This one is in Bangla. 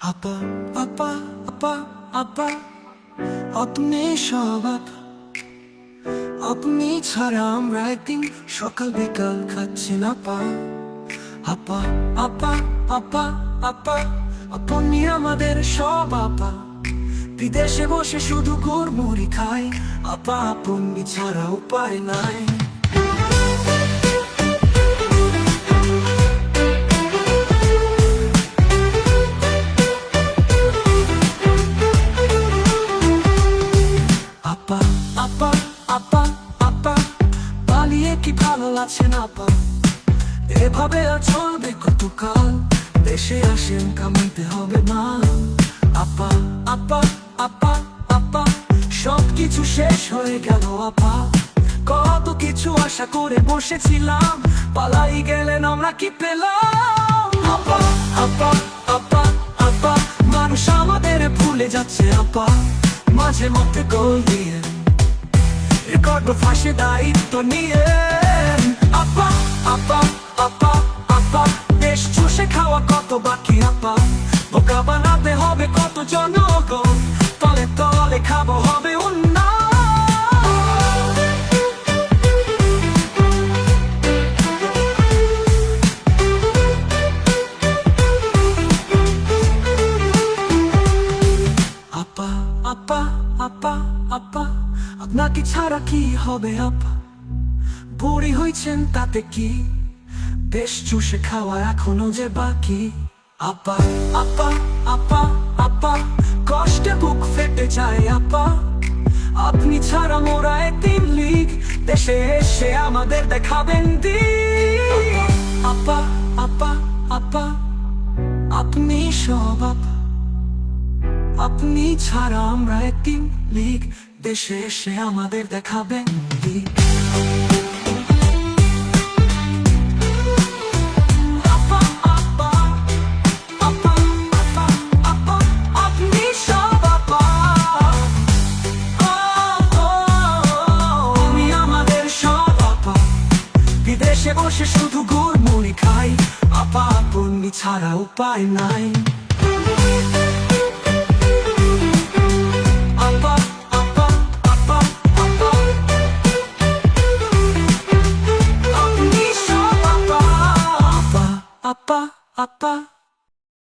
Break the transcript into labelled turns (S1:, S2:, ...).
S1: আপা আপা আপা আপা, আপনি সব আপা। আপনি ছাড়া আমরা একদিন সকাল বিকাল খাচ্ছি না পা। আপা আপা আপা আপা, আপনি আমাদের সব আপা। বিদেশে বসে শুধু গুড়মুড়ি খাই। আপা, আপনি ছাড়া উপায় নাই। আপা আপা, পালিয়ে কি ভালো লাগছে না, আপা? এভাবে আর চলবে কতকাল? দেশে আসেন কামাইতে হবে না। আপা আপা আপা আপা সব কিছু শেষ হয়ে গেল, আপা। কত কিছু আশা করে বসেছিলাম, পালাই গেলেন আমরা কি পেলাম? আপা আপা আপা আপা, মানুষ আমাদের ভুলে যাচ্ছে, আপা। মাঝে মধ্যে গোল দিয়ে রেকর্ড ফাঁসে দায়িত্ব নিয়ে আপা আপা আপা আপা দেশ চুষে খাওয়া কত বাকি আপা? বোকা বানাতে হবে কত জনগণ? তলে তলে খাব হবে উন্নয়ন আপা আপা আপা। আপনাকে ছাড়া কি হবে আপা? বুড়ি হয়েছেন তাতে কি? বেশ চুষে খাওয়া এখনও যে বাকি? আপা আপা আপা আপা, কষ্টে বুক ফেটে যায় আপা। আপনি ছাড়া মোরা একদিন লিগ, দেশে এসে আমাদের দেখাবেন দি আপা আপা আপা, আপনি সব আপা। আপনি ছাড়া আমরা একদিন লিগ দেশে এসে আমাদের দেখাবেন দিক। বিদেশে বসে শুধু গুড়মুড়ি খাই। আপা ছাড়া উপায় নাই। আপনি সব আপা আপা আপা আপা